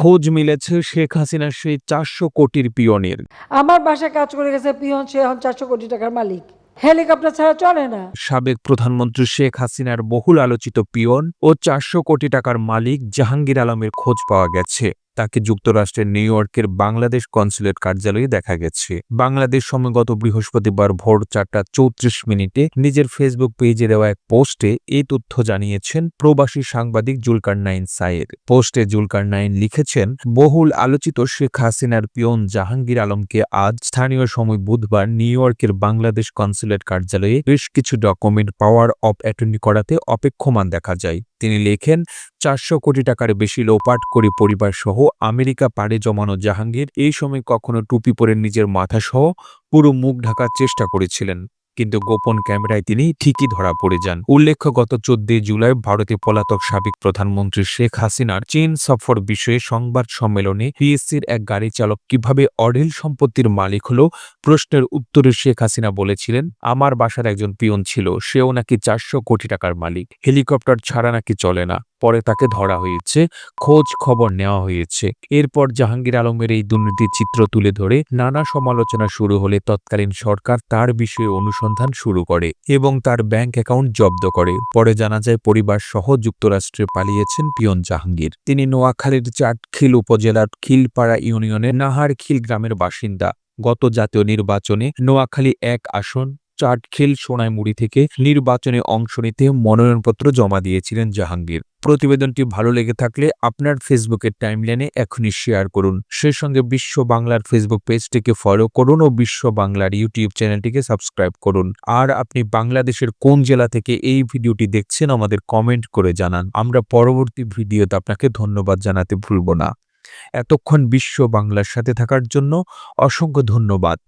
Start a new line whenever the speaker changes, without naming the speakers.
খোঁজ মিলেছে শেখ হাসিনার সেই চারশো কোটির পিয়নের।
আমার বাসায় কাজ করে গেছে পিয়ন সে এখন চারশো কোটি টাকার মালিক। হেলিকপ্টার ছাড়া চলে না।
সাবেক প্রধানমন্ত্রী শেখ হাসিনার বহুল আলোচিত পিয়ন ও চারশো কোটি টাকার মালিক জাহাঙ্গীর আলমের খোঁজ পাওয়া গেছে। তাকে যুক্তরাষ্ট্রের নিউ ইয়র্কের বাংলাদেশ কনসুলেট কার্যালয়ে দেখা গেছে। বাংলাদেশ সময় গত বৃহস্পতিবার ভোর চারটা চৌত্রিশ মিনিটে নিজের ফেসবুক পেজে দেওয়া এক পোস্টে এই তথ্য জানিয়েছেন প্রবাসী সাংবাদিক জুলকার নাইন সাইর পোস্টে জুলকার নাইন লিখেছেন, বহুল আলোচিত শেখ হাসিনার পিয়ন জাহাঙ্গীর আলমকে আজ স্থানীয় সময় বুধবার নিউ ইয়র্কের বাংলাদেশ কনসুলেট কার্যালয়ে বেশ কিছু ডকুমেন্ট পাওয়ার অফ অ্যাটর্নি করাতে অপেক্ষমান দেখা যায়। তিনি লেখেন, চারশো কোটি টাকার বেশি লোপাট করে পরিবার সহ আমেরিকা পাড়ে জমানো জাহাঙ্গীর এই সময় কখনো টুপি পরে নিজের মাথাসহ পুরো মুখ ঢাকার চেষ্টা করেছিলেন। কিন্তু গোপন ক্যামেরায় তিনি ঠিকই ধরা পড়ে যান। উল্লেখ্য, গত চোদ্দই জুলাই ভারতে পলাতক সাবেক প্রধানমন্ত্রী শেখ হাসিনার চীন সফর বিষয়ে সংবাদ সম্মেলনে পিএসসির এক গাড়ি চালক কীভাবে অঢেল সম্পত্তির মালিক হল প্রশ্নের উত্তরে শেখ হাসিনা বলেছিলেন, আমার বাসার একজন পিয়ন ছিল, সেও নাকি চারশো কোটি টাকার মালিক, হেলিকপ্টার ছাড়া নাকি চলে না। পরে তাকে ধরা হয়েছে, খোঁজ খবর নেওয়া হয়েছে। এরপর জাহাঙ্গীর আলমের এই দুর্নীতির চিত্র তুলে ধরে নানা সমালোচনা শুরু হলে তৎকালীন সরকার তার বিষয়ে অনুসন্ধান শুরু করে এবং তার ব্যাংক অ্যাকাউন্ট জব্দ করে। পরে জানা যায়, পরিবার সহ যুক্তরাষ্ট্রে পালিয়েছেন পিয়ন জাহাঙ্গীর। তিনি নোয়াখালীর চাটখিল উপজেলার খিলপাড়া ইউনিয়নের নাহারখিল গ্রামের বাসিন্দা। গত জাতীয় নির্বাচনে নোয়াখালী এক আসন চাটখিল সোনাইমুড়ি থেকে নির্বাচনে অংশ নিতে মনোনয়নপত্র জমা দিয়েছিলেন জাহাঙ্গীর। প্রতিবেদনটি ভালো লেগে থাকলে আপনার ফেসবুকের টাইমলাইনে এখনই শেয়ার করুন। সেই সঙ্গে বিশ্ব বাংলার ফেসবুক পেজটিকে ফলো করুন ও বিশ্ব বাংলার ইউটিউব চ্যানেলটিকে সাবস্ক্রাইব করুন। আর আপনি বাংলাদেশের কোন জেলা থেকে এই ভিডিওটি দেখছেন আমাদের কমেন্ট করে জানান। আমরা পরবর্তী ভিডিওতে আপনাকে ধন্যবাদ জানাতে ভুলব না। এতক্ষণ বিশ্ব বাংলার সাথে থাকার জন্য অসংখ্য ধন্যবাদ।